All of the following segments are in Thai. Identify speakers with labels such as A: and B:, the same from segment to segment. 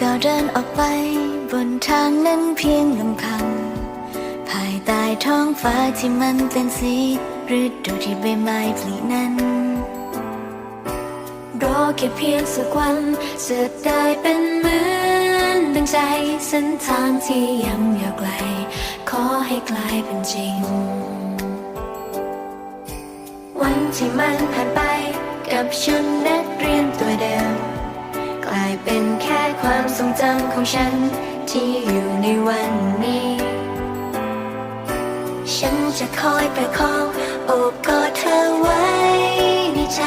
A: ก้าวเดินออกไป บนทางนั้นเพียงลำพัง ภายใต้ท้องฟ้าที่มันเป็นสีฤดูที่ใบไม้ผลินั้น รอแค่เพียงสักวันจะได้เป็นเหมือนดังใจเส้นทางที่ยังยาวไกล ขอให้กลายเป็นจริง วันที่มันผ่านไปกับชุดนักเรียนตัวเดิม ลายเป็นแค่ความทรงจำของฉัน ที่อยู่ในวันนี้ ฉันจะคอยประคองโอบกอดเธอไว้ ในใจ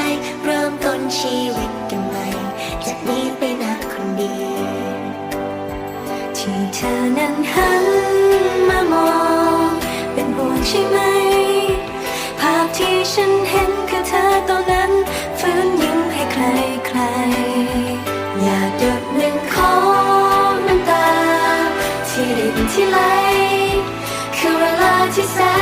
A: เริ่มต้นชีวิตกันใหม่จากนี้ไปนะคนดี ที่เธอนั้นหันมามอง เป็นห่วงใช่ไหม ภาพที่ฉันเห็น เว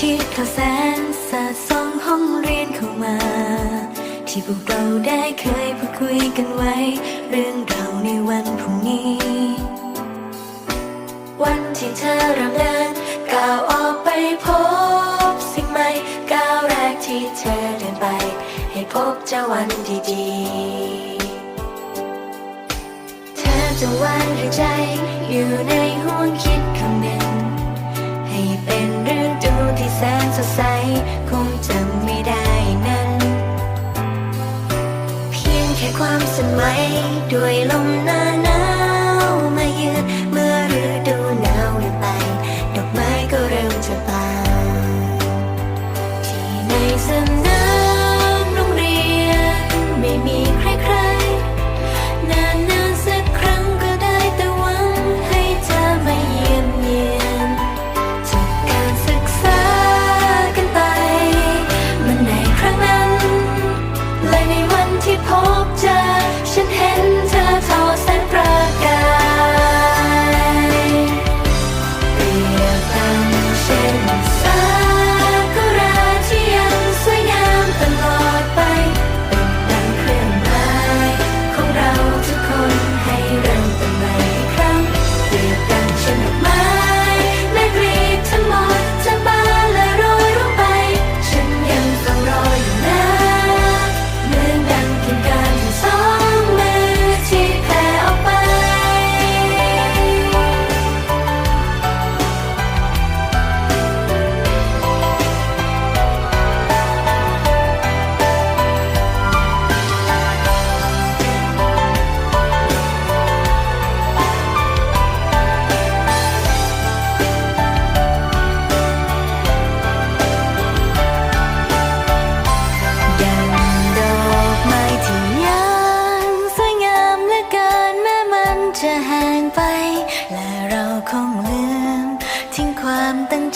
A: ทิตย์เข้าแสงสาดส่องห้องเรียนเข้ามา ที่พวกเราได้เคยพูดคุยกันไว้ เรื่องเราในวันพรุ่งนี้ วันที่เธอริ่มเดินก้าว จะวันดีๆเธอจะวางหายใจอยู่ในห่วงคิดคำหนึ่งให้เป็นเรื่องดูที่แสนสดใสคงจำไม่ได้นั้น เพียงแค่ความสมัยด้วยลมหน้า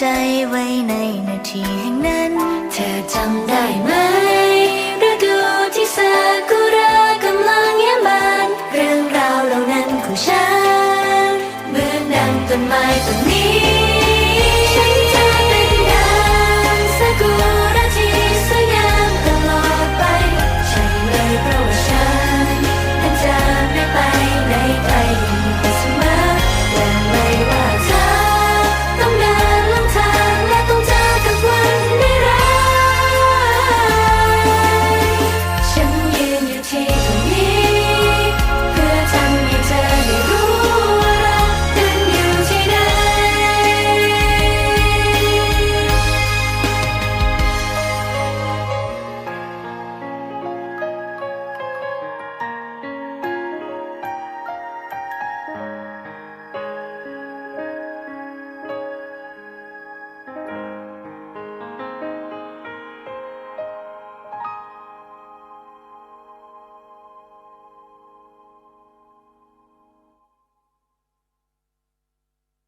A: ใจไว้ในนาทีแห่งนั้น เธอจำได้ไหมฤดูที่ซากุระกำลังเยี่ยมบานเรื่องราวเหล่านั้นของฉันเหมือนดังต้นไม้ต้นนี้